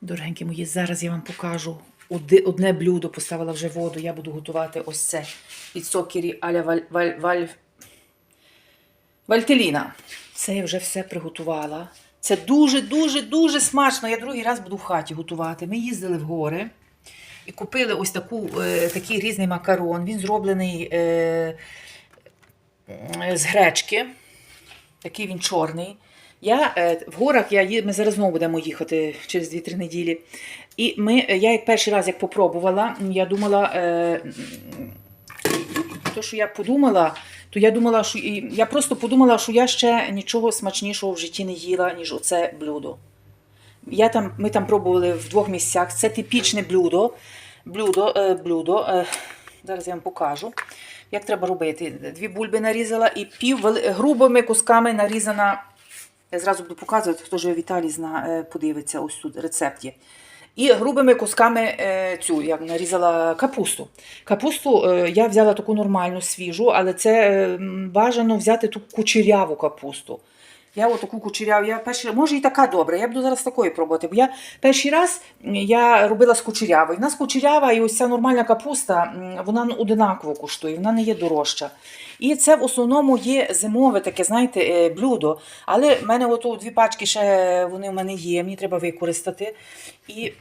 Дорогенькі мої, зараз я вам покажу одне блюдо, поставила вже воду. Я буду готувати ось це від сокері аля валь, валь, валь, вальтеліна. Це я вже все приготувала. Це дуже-дуже дуже смачно. Я другий раз буду в хаті готувати. Ми їздили в гори і купили ось таку, е, такий різний макарон. Він зроблений е, е, з гречки. Такий він чорний. Я е, в горах я, ми зараз знову будемо їхати через 2-3 неділі. І ми, е, я як перший раз як попробувала, я думала, е, то, що я подумала, то я думала, що я просто подумала, що я ще нічого смачнішого в житті не їла, ніж оце блюдо. Я там, ми там пробували в двох місцях. Це типічне блюдо. Блюдо, блюдо. Зараз я вам покажу. Як треба робити? Дві бульби нарізала і пів грубими кусками нарізана. Я зразу буду показувати, хто живе в Італії, зна, е, подивиться, ось тут рецепт є. І грубими кусками е, цю я нарізала капусту. Капусту е, я взяла таку нормальну, свіжу, але це бажано взяти ту кучеряву капусту. Я отаку кучеряву, я перший може і така добра. Я буду зараз такої пробувати. Бо я перший раз я робила з кучерявою. У нас кучерява і ось ця нормальна капуста, вона одинаково коштує, вона не є дорожча. І це в основному є зимове таке, знаєте, е, блюдо. Але в мене ото дві пачки ще вони в мене є, мені треба використати. І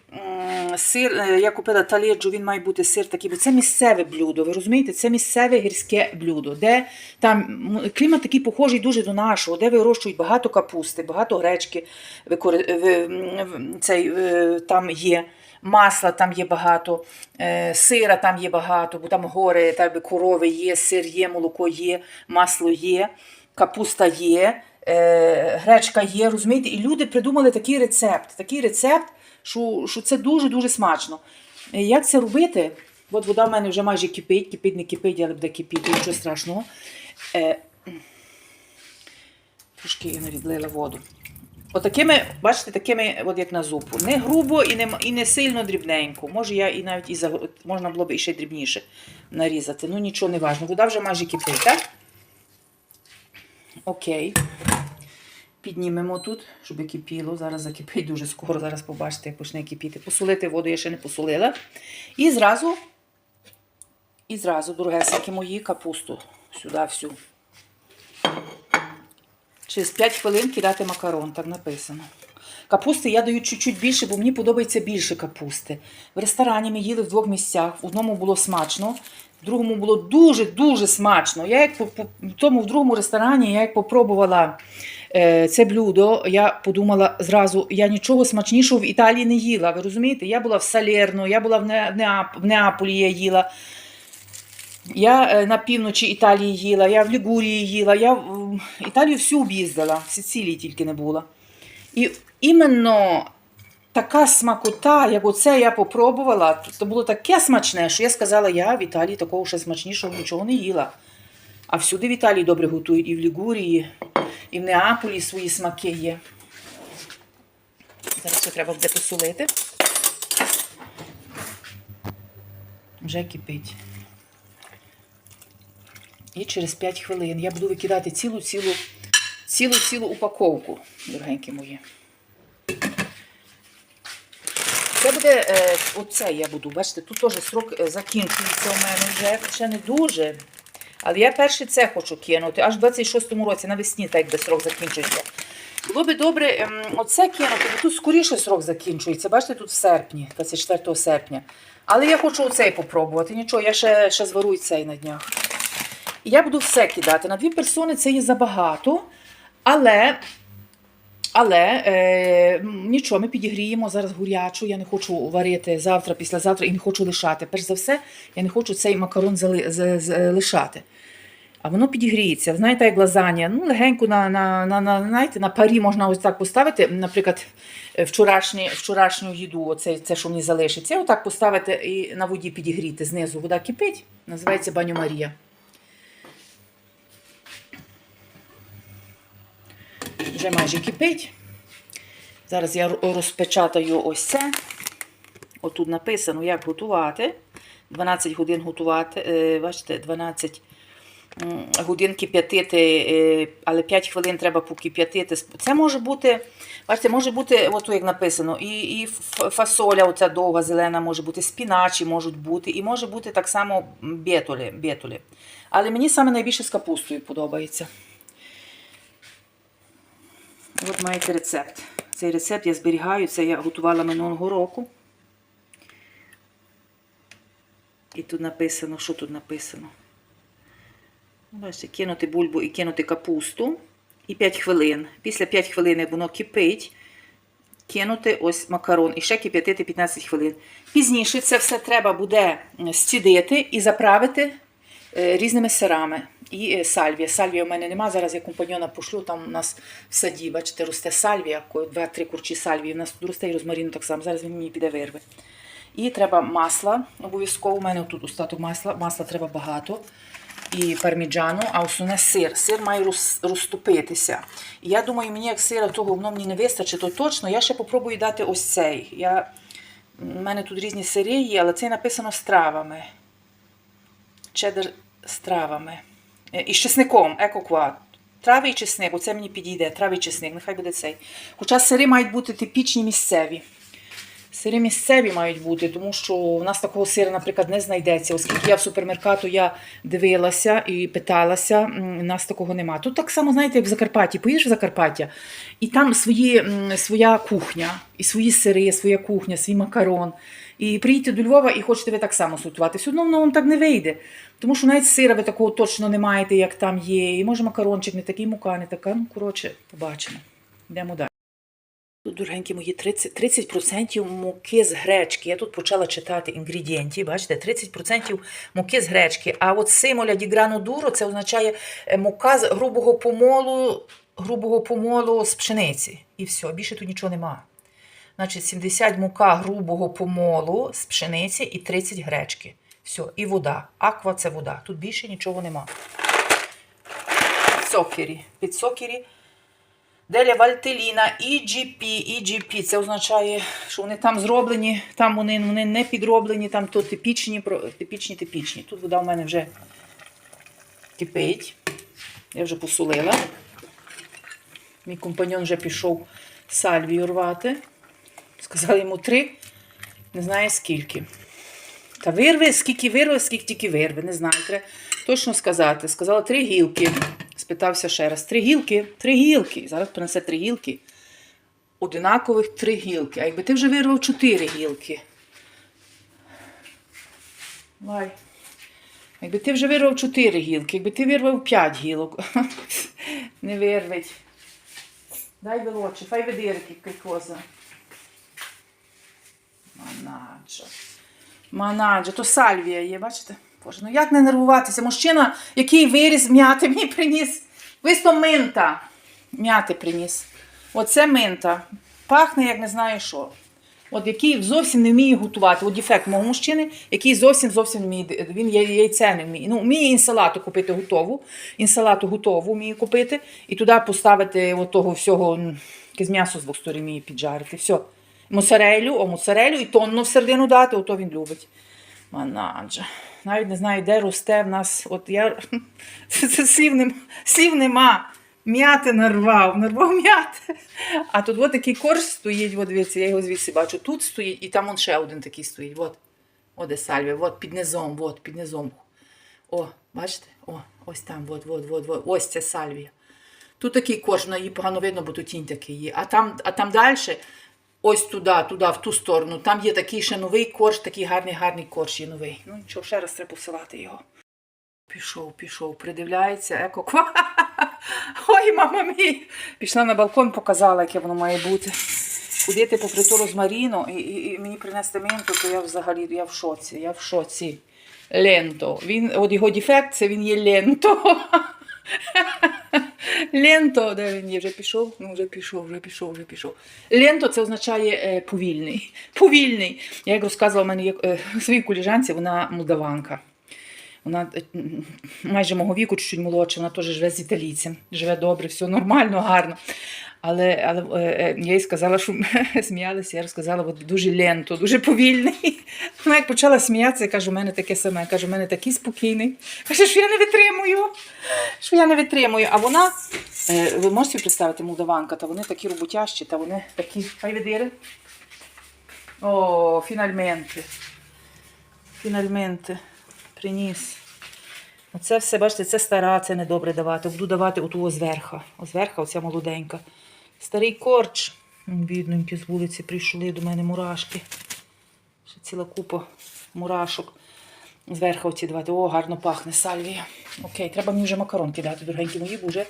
сир, е, я купила таледжу, він має бути сир такий, бо це місцеве блюдо. Ви розумієте? Це місцеве гірське блюдо, де там клімат такий похожий дуже до нашого, де вирощують багато капусти, багато гречки. цей, е, там є. Масла там є багато, е, сира там є багато, бо там гори, так би корови є, сир є, молоко є, масло є, капуста є, е, гречка є. Розумієте? І люди придумали такий рецепт. Такий рецепт, що, що це дуже-дуже смачно. Е, Як це робити? От вода в мене вже майже кипить, кипить, не кипить, але буде кипіти, нічого страшного. Трошки я не відлила воду. Отакими, бачите, такими, от як на зупу. Не грубо і не, і не сильно дрібненько. Може, я і навіть і за, можна було б і ще дрібніше нарізати. Ну нічого не важно. Вода вже майже кипить? Окей. Піднімемо тут, щоб кипіло. Зараз закипить дуже скоро. Зараз побачите, як почне кипіти. Посолити воду я ще не посолила. І зразу, і зразу, дорогесенькі мої, капусту сюди всю. Через 5 хвилин кидати макарон, так написано. Капусти я даю чуть-чуть більше, бо мені подобається більше капусти. В ресторані ми їли в двох місцях. В одному було смачно, в другому було дуже-дуже смачно. Я як по, тому в другому ресторані я як попробувала е, це блюдо, я подумала зразу, я нічого смачнішого в Італії не їла. Ви розумієте? Я була в Салерно, я була в, Не, в Неаполі, я їла. Я е, на півночі Італії їла, я в Лігурії їла, я Італію всю об'їздила, в Сицилії тільки не була. І іменно така смакота, як оце я попробувала, то було таке смачне, що я сказала, я в Італії такого ще смачнішого нічого не їла. А всюди в Італії добре готують, і в Лігурії, і в Неаполі свої смаки є. Зараз це треба буде посолити. Вже кипить. І через 5 хвилин я буду викидати цілу цілу цілу цілу упаковку, дорогенькі мої. Це буде е, оце я буду. Бачите, тут теж срок е, закінчується у мене вже. Ще не дуже. Але я перше це хочу кинути. Аж в 26-му році навесні, так якби срок закінчується. Було би добре ем, оце кинути, бо тут скоріше срок закінчується. Бачите, тут в серпні, 24 серпня. Але я хочу оцей попробувати. Нічого, я ще, ще звару цей на днях. Я буду все кидати. На дві персони це є забагато, але, але е, нічого, ми підігріємо зараз гурячу. Я не хочу варити завтра, післязавтра і не хочу лишати. Перш за все, я не хочу цей макарон зали, з, з, лишати. А воно підігріється. Знаєте, як лазанія, ну, легенько на, на, на, на, знаєте, на парі можна ось так поставити. Наприклад, вчорашні, вчорашню їду, оце, це, що мені залишиться, отак поставити і на воді підігріти. Знизу вода кипить, називається баню Марія. Вже майже кипить. Зараз я розпечатаю ось це. Отут написано, як готувати. 12 годин готувати. Е, бачите, 12 годин кип'ятити, е, але 5 хвилин треба покип'ятити. Це може бути, бачите, може бути, от як написано, і, і фасоля, оця довга зелена може бути, спіначі можуть бути, і може бути так само бетолі. бетолі. Але мені саме найбільше з капустою подобається. От маєте рецепт. Цей рецепт я зберігаю, це я готувала минулого року. І тут написано, що тут написано? Бачите, кинути бульбу і кинути капусту. І 5 хвилин. Після 5 хвилин воно кипить, кинути ось макарон і ще кип'ятити 15 хвилин. Пізніше це все треба буде стідити і заправити е, різними сирами. І е, сальвія. Сальвія у мене нема. Зараз я компаньона пошлю. Там у нас в саді, бачите, росте сальвія, два-три курчі сальвії. У нас тут росте і розмарину так само. Зараз він мені піде вирве. І треба масла. Обов'язково у мене тут остаток масла. Масла треба багато. І парміджану, а основне сир. Сир має роз, розтопитися. Я думаю, мені як сира того воно мені не вистачить, то точно я ще попробую дати ось цей. Я, у мене тут різні сири є, але це написано з травами. Чеддер з травами. Е, І з чесником, екоквад. Трави і чесник, оце мені підійде, трави і чесник, нехай буде цей. Хоча сири мають бути типічні місцеві. Сири місцеві мають бути, тому що в нас такого сира, наприклад, не знайдеться, оскільки я в супермеркату я дивилася і питалася, у нас такого нема. Тут так само, знаєте, як в Закарпатті, поїдеш в Закарпаття, і там свої, своя кухня, і свої сири, своя кухня, свій макарон. І приїдьте до Львова і хочете ви так само сутувати. Все одно воно вам так не вийде. Тому що навіть сира ви такого точно не маєте, як там є. І може макарончик не такий, мука не така. Ну, коротше, побачимо. Йдемо далі. Тут, дорогенькі мої, 30%, 30% муки з гречки. Я тут почала читати інгредієнти. Бачите, 30% муки з гречки. А от симоля ді грану дуро це означає е, мука з грубого помолу, грубого помолу з пшениці. І все, більше тут нічого нема. Значить, 70 мука грубого помолу з пшениці і 30 гречки. Все, і вода. Аква це вода. Тут більше нічого нема. Цокері. Під цокері Деля Вальтеліна, EGP, EGP. Це означає, що вони там зроблені, там вони, вони не підроблені, там то типічні, типічні, типічні. Тут вода в мене вже кипить. Я вже посолила. Мій компаньон вже пішов сальвію рвати. Сказали йому три, не знаю скільки. Та вирве, скільки вирве, скільки тільки вирве, не знаю. Треба точно сказати. Сказала три гілки. Спитався ще раз: три гілки, три гілки. Зараз принесе три гілки. Одинакових три гілки. А якби ти вже вирвав чотири гілки. Лай. Якби ти вже вирвав чотири гілки, якби ти вирвав п'ять гілок. Не вирвить. Дай велоче, фай видирки, коза. Манаджо. Манаджо, то сальвія є, бачите? Боже, ну як не нервуватися? Мужчина, який виріс м'яти мені приніс. Висто минта. М'яти приніс. Оце минта. Пахне, як не знаю що. От який зовсім не вміє готувати. От дефект мого мужчини, який зовсім зовсім не вміє. Він яйце не вміє. Ну, вміє інсалату купити готову. Інсалату готову вміє купити. І туди поставити от того всього, якесь м'ясо з двох сторін вміє піджарити. Все. Моцарелю, о, моцарелю і тонну всередину дати, ото він любить. Манаджа. Навіть не знаю, де росте в нас. От я це, слів, нема, слів нема. М'яти нарвав, нарвав м'яти. А тут от такий корж стоїть, от дивіться, я його звідси бачу. Тут стоїть, і там он ще один такий стоїть. От. О, де сальвія, от під низом, от, під низом. О, бачите? О, ось там, от, от, от, от. Ось це сальвія. Тут такий корж, на її погано видно, бо тут тінь такий є. А там, а там далі, ось туди, туди, в ту сторону, там є такий ще новий корж, такий гарний, гарний корж є новий. Ну нічого, ще раз треба посилати його. Пішов, пішов, придивляється, еко. Ой, мама мій. Пішла на балкон, показала, яке воно має бути. Ходити по приту розмаріну і, і, і мені принести менту, то я взагалі я в шоці, я в шоці. Ленто. Він, от його дефект, це він є ленто. Ленто, де він є, вже пішов? Ну, вже пішов, вже пішов, вже пішов. Ленто це означає е, повільний. Повільний. Я як розказувала в мене є, е, своїй коліжанці, вона молдаванка. Вона е, майже мого віку, чуть-чуть молодша, вона теж живе з італійцем. Живе добре, все нормально, гарно. Але, але е, е, я їй сказала, що сміялася, я розказала, от дуже лento, дуже повільний. Вона як почала сміятися, я кажу, у мене таке саме. Я кажу, у мене такий спокійний. Каже, що я не витримую. Що я не витримую. А вона, ви можете представити, молдаванка, та вони такі роботящі, та вони такі. Хай vedere. О, фінальменти. Фінальменти. Приніс. Оце все, бачите, це стара, це недобре давати. Буду давати оту зверха. Зверха, оця молоденька. Старий корч. Бідненькі з вулиці прийшли до мене мурашки. Ще ціла купа мурашок. Зверху оці давати. О, гарно пахне сальвія. Окей, треба мені вже макарон кидати, дорогенькі мої, бо вже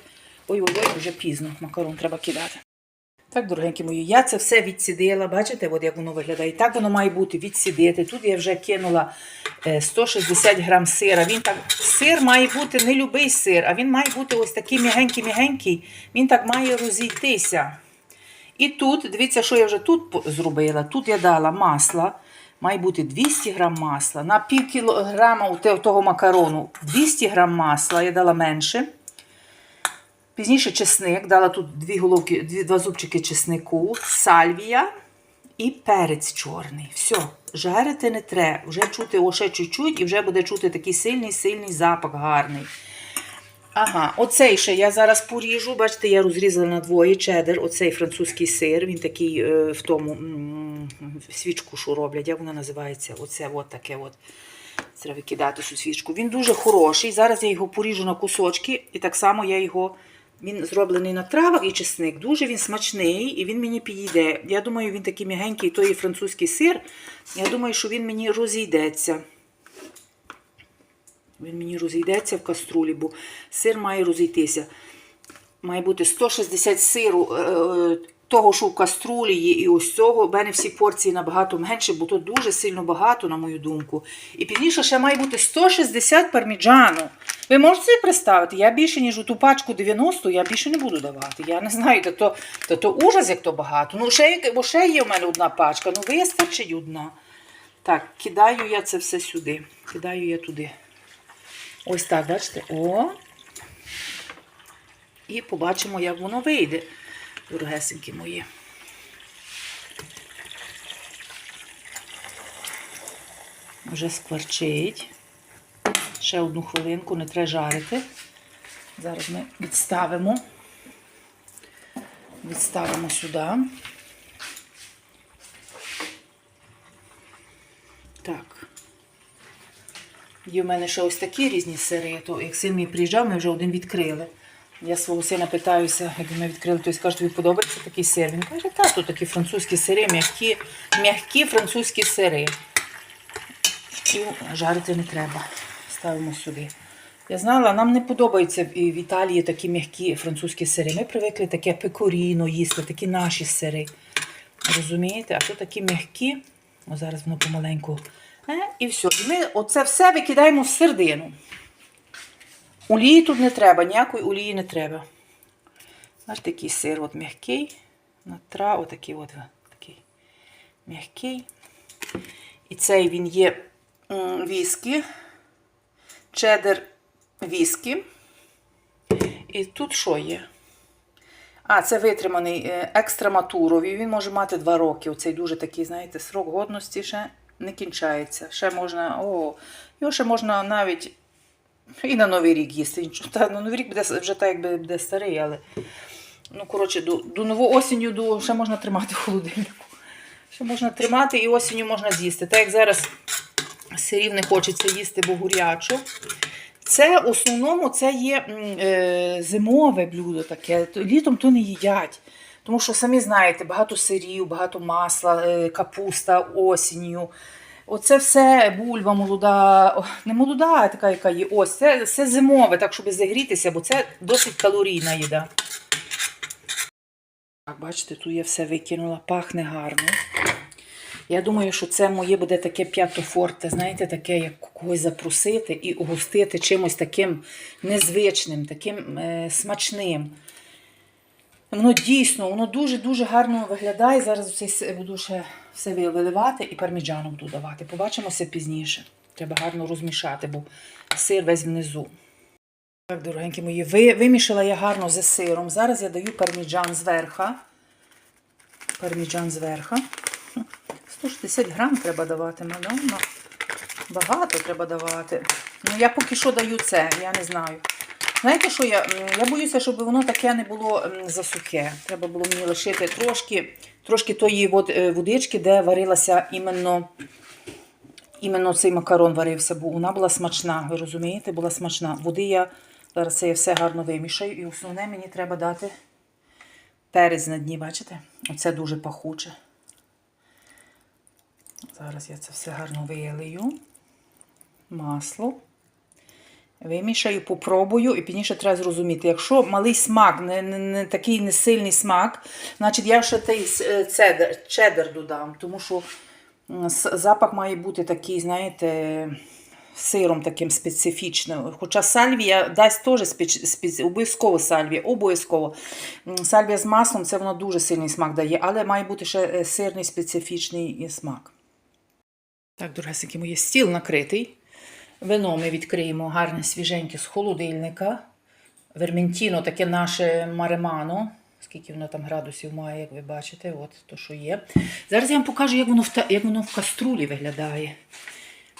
ой-ой-ой, вже пізно. Макарон треба кидати. Так, дорогенькі мої, я це все відсідила. Бачите, от як воно виглядає. Так воно має бути відсідити. Тут я вже кинула е, 160 грам сира. Він так, сир має бути не любий сир, а він має бути ось такий м'ягенький-м'ягенький. Він так має розійтися. І тут, дивіться, що я вже тут зробила. Тут я дала масла. Має бути 200 грам масла. На пів кілограма того макарону 200 грам масла. Я дала менше. Пізніше чесник, дала тут дві головки, дві, два зубчики чеснику, сальвія і перець чорний. Все, жарити не треба. Вже чути о, чуть-чуть і вже буде чути такий сильний, сильний запах гарний. Ага, оцей ще я зараз поріжу. Бачите, я розрізала на двоє чеддер, оцей французький сир. Він такий е, в тому м, свічку, що роблять, як вона називається? Оце от таке от. Треба викидати цю свічку. Він дуже хороший. Зараз я його поріжу на кусочки, і так само я його. Він зроблений на травах і чесник. Дуже він смачний і він мені підійде. Я думаю, він такий м'ягенький, той французький сир. Я думаю, що він мені розійдеться. Він мені розійдеться в каструлі, бо сир має розійтися. Має бути 160 сиру е, е, того, що в каструлі є, і ось цього. У мене всі порції набагато менше, бо то дуже сильно багато, на мою думку. І пізніше ще має бути 160 парміджану. Ви можете собі представити, я більше, ніж у ту пачку 90, я більше не буду давати. Я не знаю, та то, та то ужас, як то багато. Ну, ще, бо ще є в мене одна пачка, ну вистачить одна. Так, кидаю я це все сюди. Кидаю я туди. Ось так, бачите? О. І побачимо, як воно вийде, дорогесенькі мої. Вже скварчить. Ще одну хвилинку, не треба жарити. Зараз ми відставимо. Відставимо сюди. Так. Є в мене ще ось такі різні сири, то як син мій приїжджав, ми вже один відкрили. Я свого сина питаюся, як ми відкрили, той скаже, тобі подобається такий сир. Він каже, так, тут такі французькі сири, м'які, м'які французькі сири. І жарити не треба. Ставимо сюди. Я знала, нам не подобаються в Італії такі м'які французькі сири. Ми привикли таке пекоріно їсти, такі наші сири. Розумієте? А то такі м'які. О, зараз воно помаленьку. Е, і все. І ми оце все викидаємо в середину. Олії тут не треба, ніякої олії не треба. Аж такий сир от м'який. На трав, отакий от такий м'який. І цей він є віскі, чеддер віскі. І тут що є? А, це витриманий е, екстраматуровий. Він може мати 2 роки. Оцей дуже такий, знаєте, срок годності ще не кінчається. Ще можна, о, його ще можна навіть і на Новий рік їсти. Та, на Новий рік буде вже так, якби буде старий, але ну, коротше, до, до нового осінню до, ще можна тримати в холодильнику. Ще можна тримати і осінню можна з'їсти. Так як зараз сирів не хочеться їсти, бо гурячо. Це в основному це є е, зимове блюдо таке. Літом то не їдять. Тому що самі знаєте, багато сирів, багато масла, е, капуста осінню. Оце все бульба молода, не молода, а така, яка є. Ось це все зимове, так щоб зігрітися, бо це досить калорійна їда. Так, бачите, тут я все викинула, пахне гарно. Я думаю, що це моє буде таке п'ятофорте, знаєте, таке, як когось запросити і угостити чимось таким незвичним, таким е, смачним. Воно дійсно, воно дуже-дуже гарно виглядає. Зараз все буду ще все виливати і парміджану буду давати. Побачимося пізніше. Треба гарно розмішати, бо сир весь внизу. Так, дорогенькі мої, ви, вимішала я гарно з сиром. Зараз я даю парміджан зверха. Парміджан зверха. 160 грам треба давати, мадонна. Багато треба давати. Ну, я поки що даю це, я не знаю. Знаєте, що я? Я боюся, щоб воно таке не було засухе. Треба було мені лишити трошки, трошки тої е, водички, де варилася іменно, іменно цей макарон варився, бо вона була смачна. Ви розумієте, була смачна. Води я зараз це я все гарно вимішаю. І основне мені треба дати перець на дні, бачите? Оце дуже пахуче. Зараз я це все гарно вилию. Масло. Вимішаю, попробую, і пізніше треба зрозуміти. Якщо малий смак, не, не, не такий не сильний смак, значить я ще той е, цедер, чеддер додам, тому що запах має бути такий, знаєте, сиром таким специфічним. Хоча сальвія дасть теж обов'язково сальвія, обов'язково. Сальвія з маслом це воно дуже сильний смак дає, але має бути ще е, сирний специфічний е, смак. Так, дорогесенькі мої, стіл накритий. Вино ми відкриємо гарне свіженьке з холодильника. Верментіно, таке наше маремано. Скільки воно там градусів має, як ви бачите, от то, що є. Зараз я вам покажу, як воно в, як воно в каструлі виглядає.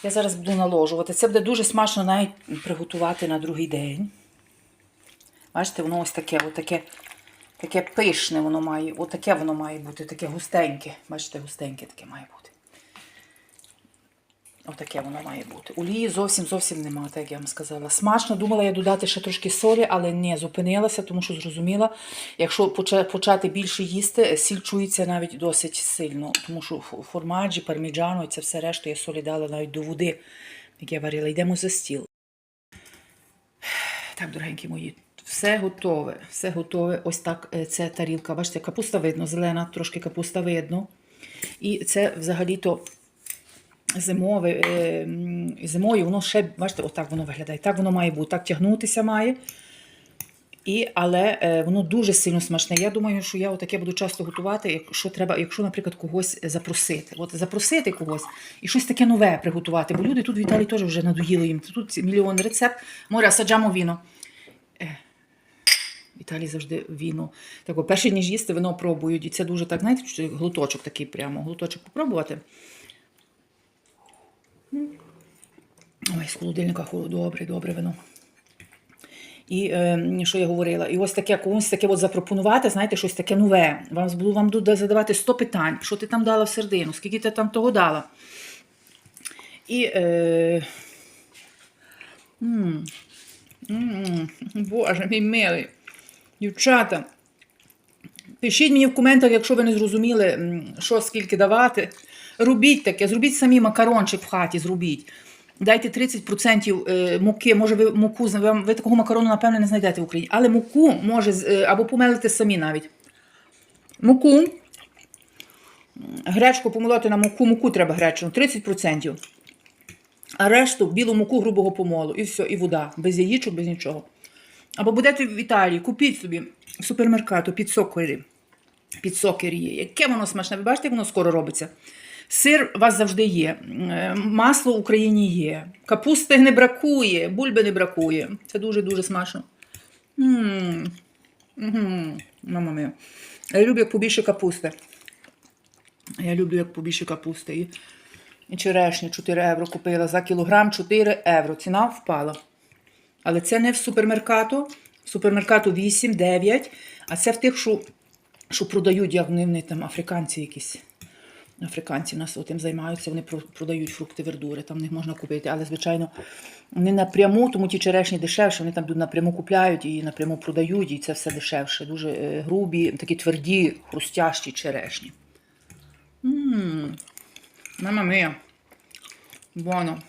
Я зараз буду наложувати. Це буде дуже смачно навіть приготувати на другий день. Бачите, воно ось таке, от таке, таке пишне воно має. От таке воно має бути, таке густеньке. Бачите, густеньке таке має бути. Отаке воно має бути. Олії зовсім зовсім нема, так як я вам сказала. Смачно, думала я додати ще трошки солі, але не зупинилася, тому що зрозуміла, якщо почати більше їсти, сіль чується навіть досить сильно, тому що формаджі, парміджано і це все решту я солі дала навіть до води, як я варила. Йдемо за стіл. Так, дорогенькі мої, все готове, все готове. Ось так е, це тарілка. Бачите, капуста видно, зелена, трошки капуста видно. І це взагалі-то зимове, зимою воно ще, бачите, отак воно виглядає. Так воно має бути, так тягнутися має. І, але е, воно дуже сильно смачне. Я думаю, що я отаке буду часто готувати, якщо треба, якщо, наприклад, когось запросити. От запросити когось і щось таке нове приготувати. Бо люди тут в Італії теж вже надоїло їм. Тут мільйон рецепт. Море, саджамо віно. Е, В Італії завжди віно. Так, о, перші ніж їсти, вино пробують. І це дуже так, знаєте, глуточок такий прямо. Глуточок попробувати. Ой, з холодильника холод- добре, добре вино. І е, що я говорила? І ось таке комусь таке от запропонувати, знаєте, щось таке нове. Вам буду вам задавати 100 питань, що ти там дала в середину, скільки ти там того дала. І е, м, м, Боже, мій милий. Дівчата, Пишіть мені в коментах, якщо ви не зрозуміли, що скільки давати. Робіть таке, зробіть самі макарончик в хаті, зробіть. Дайте 30% е, муки, може ви муку, ви, такого макарону, напевно, не знайдете в Україні. Але муку може е, або помелити самі навіть. Муку, гречку помолоти на муку, муку треба гречину, 30%. А решту білу муку грубого помолу. І все, і вода. Без яєчок, без нічого. Або будете в Італії, купіть собі в супермеркату під сокері. Під сокер є. Яке воно смачне. Ви бачите, як воно скоро робиться. Сир у вас завжди є. Е, Масло в Україні є. Капусти не бракує, бульби не бракує. Це дуже-дуже смачно. Мама моя. Я люблю як побільше капусти. Я люблю як побільше капусти. І, черешні 4 євро купила за кілограм 4 євро. Ціна впала. Але це не в супермеркату. В супермеркату 8-9, а це в тих, що, що продають, як вони там африканці якісь. Африканці в нас тим займаються, вони продають фрукти, вердури, там них можна купити. Але, звичайно, не напряму, тому ті черешні дешевше, вони там напряму купляють і напряму продають, і це все дешевше. Дуже е, грубі, такі тверді, хрустящі черешні. Мама мия. Буоно.